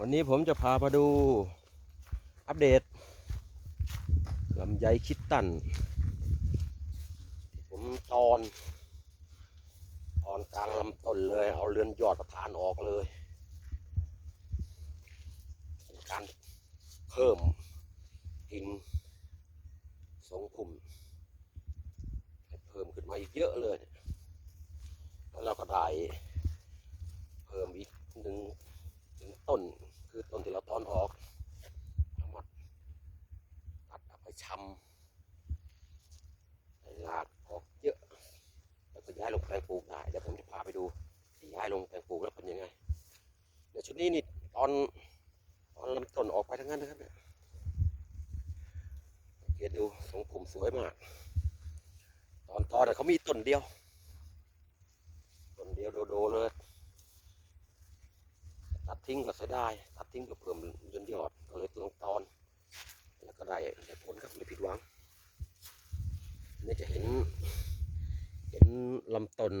วันนี้ผมจะพามาดูอัปเดตลำไยคิดตันที่ผมตอน ตอนกลางลำต้นเลย เอาเรือนยอดประธานออกเลยเป็นการเพิ่มกิ่งทรงพุ่มเพิ่มขึ้นมาอีกเยอะเลย แล้วเราก็ได้เพิ่มอีกหนึ่ง ต้น คือต้นที่เราตอนออกเอามาตัดเอาไปชำให้รากออกเยอะ แล้วก็ย้ายลงแปลงปลูกได้เดี๋ยวผมจะพาไปดูที่ย้ายลงแปลงปลูกแล้วเป็นยังไงเดี๋ยวชุดนี้นี่ตอนตอนลำต้นออกไปทั้งนั้นนะครับเนี่ยเกตดูทรงผมสวยมาก ตอนตอนน่เขามีต้นเดียวต้นเดียวโดๆเลย ตัดทิ้งก็เสียดายตัดทิ้งก็เพิ่มยนยอดก็เลยลงตอน แล้วก็ได้ได้ผลครับไม่ผิดหวังนี่จะเห็น เห็นลำต้น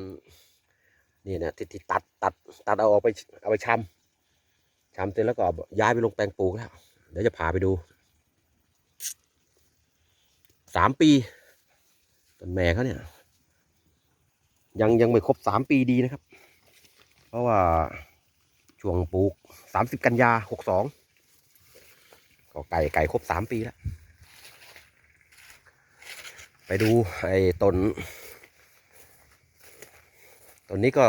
นี่นะที่ที่ตัดตัดตัดเอาออกไปเอาไปชำชำเสร็จแล้วก็ย้ายไปลงแปลงปลูกแล้ว เดี๋ยวจะพาไปดูสามปีต้นแม่เขาเนี่ย ยังยังไม่ครบสามปีดีนะครับ เพราะว่า ช่วงปลูกสามสิบกันยาหกสองก็ไก่ไก่ครบสามปีแล้ว ไปดูไอ้ต้นต้นนี้ก็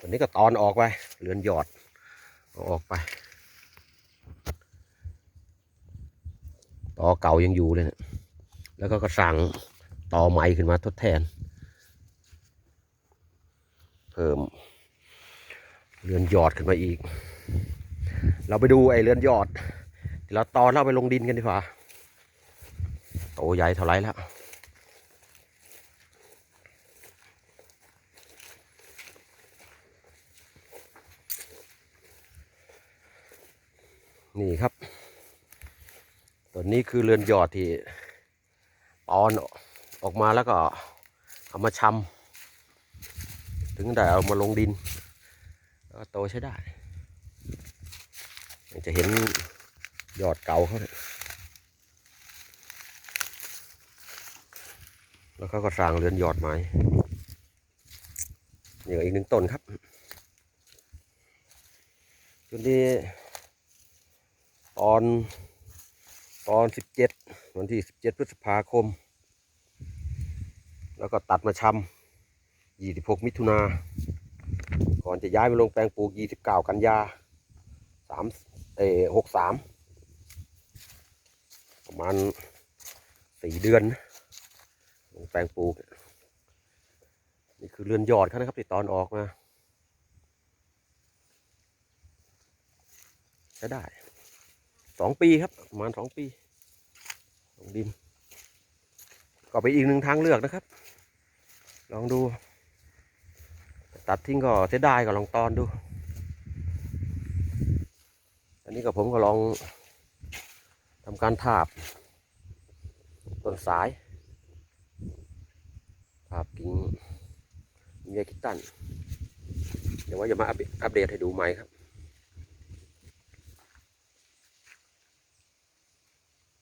ต้นนี้ก็ตอนออกไปเรือนหยอดออกไป ต่อเก่ายังอยู่เลยเนะแล้วก็ก็สั่งต่อใหม่ขึ้นมาทดแทน เพิ่ม เรือนหยอดขึ้นมาอีก เราไปดูไอ้เรือนหยอดที่เราตอนเราไปลงดินกันดีกว่าโตใหญ่เท่าไรแล้วนี่ครับ ตัวนี้คือเรือนหยอดที่ตอนออกมาแล้วก็เอามาชำถึงได้เอามาลงดิน ก็โตใช้ได้จะเห็นยอดเก่าเขาเนี่ยแล้วเขาก็สร้างเรือนยอดไม้นี่ก็อีกหนึ่งต้นครับจุดนี้ตอนตอนสิบเจ็ดวันที่สิบเจ็ดพฤษภาคม แล้วก็ตัดมาชำยี่สิบหกมิถุนา ก่อนจะย้ายไปลงแปลงปลูกยี่สิบเก้ากันยาสามเอหกสามประมาณสี่เดือนลงแปลงปลูก นี่คือเรือนยอดเขานะครับที่ตอนออกมาใช้ได้สองปีครับประมาณสองปีลงดิน ก็ไปนอีกหนึ่งทางเลือกนะครับ ลองดู ตัดทิ้งก็เสียดายก็ลองตอนดู อันนี้ก็ผมก็ลองทำการทาบต้นสายทาบกิ่งเมียคิดตันเดี๋ยวว่าจะมาอัปเดตให้ดูใหม่ครับ